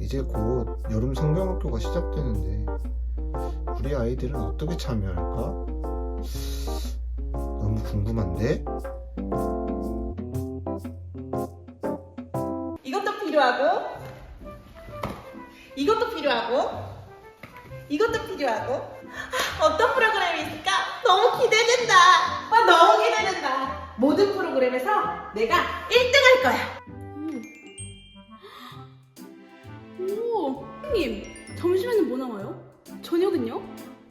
이제 곧 여름 성경학교가 시작되는데 우리 아이들은 어떻게 참여할까? 너무 궁금한데? 이것도 필요하고 이것도 필요하고 이것도 필요하고 아, 어떤 프로그램이 있을까? 너무 기대된다. 아, 너무 기대된다. 모든 프로그램에서 내가 1등 할 거야. 점심에는 뭐 나와요? 저녁은요?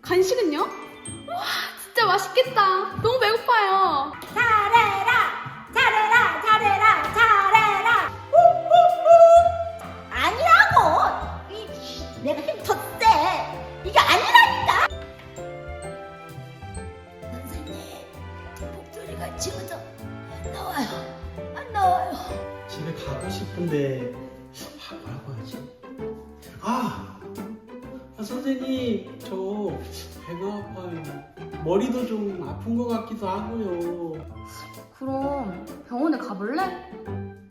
간식은요? 와, 진짜 맛있겠다. 너무 배고파요. 잘해라 잘해라 잘해라 잘해라 후후후 아니라고 이, 내가 힘더 세 이게 아니라니까 선생님 목소리가 지워져 안 나와요 안 나와요 집에 가고 싶은데 아, 뭐라고 하지? 아, 아, 선생님 저 배가 아파요. 머리도 좀 아픈 것 같기도 하고요. 그럼 병원에 가볼래?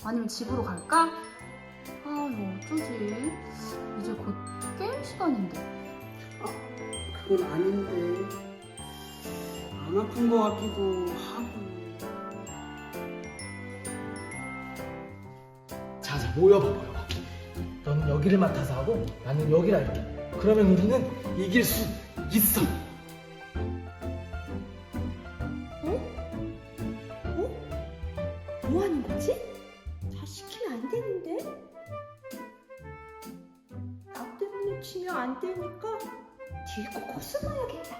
아니면 집으로 갈까? 아, 이거 어쩌지? 이제 곧 게임 시간인데. 그건 아닌데 안 아픈 것 같기도 하고. 자, 자, 모여봐, 모여봐. 너는 여기를 맡아서 하고 나는 여기를 할게. 그러면 우리는 이길 수 있어. 뭐 하는 거지? 다 시키면 안 되는데 나 때문에 치면 안 되니까 뒤에 꼭 숨어야겠다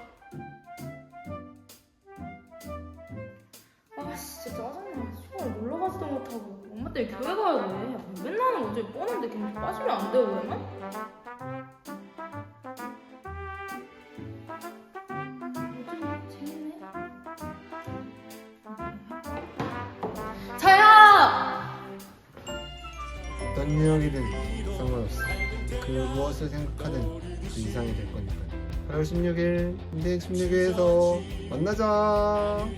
아, 진짜 짜증나. 수월 놀러 가지도 못하고. 엄마 때문에 교회 가야 돼. 맨날 하는 거지. 뻔한데 걔는 빠지면 안 돼, 왜? 재밌 어떤 이야기든 상관없어. 그 무엇을 생각하든 그 이상이 될 거니까. 8월 16일 인생 16일에서 만나자.